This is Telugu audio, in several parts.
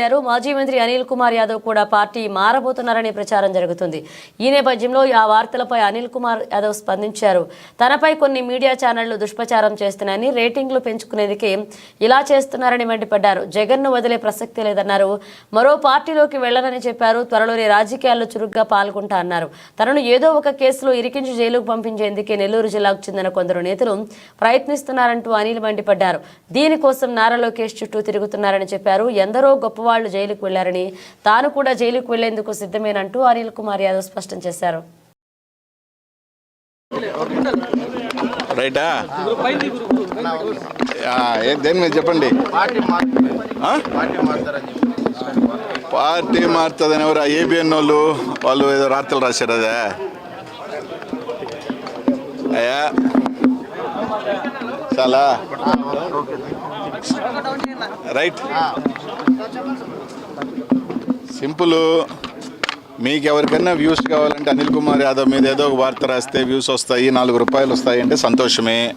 వీడారు మాజీ మంత్రి అనిల్ కుమార్ యాదవ్ కూడా పార్టీ మారబోతున్నారనే ప్రచారం జరుగుతుంది. ఈ నేపథ్యంలో ఆ వార్తలపై అనిల్ కుమార్ యాదవ్ స్పందించారు. తనపై కొన్ని మీడియా ఛానళ్ళు దుష్ప్రచారం చేస్తున్నాయని రేటింగ్లు పెంచుకునేందుకే ఇలా చేస్తున్నారని మండిపడ్డారు. జగన్ను వదిలే ప్రసక్తి లేదన్నారు. మరో పార్టీలోకి వెళ్ళనని చెప్పారు. త్వరలోనే రాజకీయాల్లో చురుగ్గా పాల్గొంటా అన్నారు. తనను ఏదో ఒక కేసులో ఇరికించి జైలుకు పంపించేందుకే నెల్లూరు జిల్లాకు చెందిన కొందరు నేతలు ప్రయత్నిస్తున్నారంటూ అనిల్ మండిపడ్డారు. దీనికోసం నారా లోకేష్ చుట్టూ తిరుగుతున్నారని చెప్పారు. ఎందరో వాళ్ళు జైలుకు వెళ్ళారని తాను కూడా జైలుకు వెళ్ళేందుకు సిద్ధమేనంటూ అనిల్ కుమార్ యాదవ్ స్పష్టం చేశారు. రైటా? దేని మీద చెప్పండి? పార్టీ మారుతుందని ఎవరు? ఏబిఎన్ వాళ్ళు వాళ్ళు ఏదో రాత్రులు రాశారు అదే. అయ్యా. చాలా. రైట్. సింపుల్. మీకు ఎవరికైనా వ్యూస్ కావాలంటే అనిల్ కుమార్ యాదవ్ మీద ఏదో ఒక వార్త రాస్తే వ్యూస్ వస్తాయి నాలుగు రూపాయలు వస్తాయి అంటే సంతోషమే.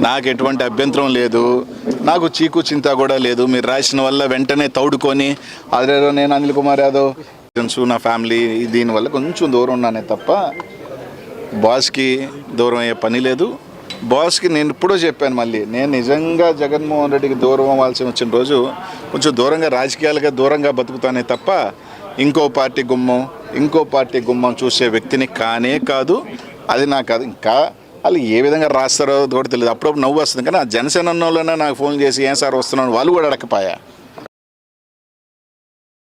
నాకు ఎటువంటి అభ్యంతరం లేదు. నాకు చీకు చింత కూడా లేదు. మీరు రాసిన వల్ల వెంటనే తౌడుకొని అదేదో నేను అనిల్ కుమార్ యాదవ్ ఫ్రెండ్స్ నా ఫ్యామిలీ దీనివల్ల కొంచెం దూరం ఉన్నానే తప్ప బాస్కి దూరం అయ్యే పని లేదు. బాస్కి నేను ఇప్పుడో చెప్పాను మళ్ళీ. నేను నిజంగా జగన్మోహన్ రెడ్డికి దూరం అవ్వాల్సి వచ్చిన రోజు కొంచెం దూరంగా రాజకీయాలుగా దూరంగా బతుకుతానే తప్ప ఇంకో పార్టీ గుమ్మం ఇంకో పార్టీ గుమ్మం చూసే వ్యక్తిని కానే కాదు అది నాకు అది ఇంకా వాళ్ళు ఏ విధంగా రాస్తారో కూడా తెలియదు. అప్పుడప్పుడు నవ్వు వస్తుంది. కానీ ఆ జనసేన నాకు ఫోన్ చేసి ఏం సార్ వస్తున్నాను వాళ్ళు కూడా అడగపాయా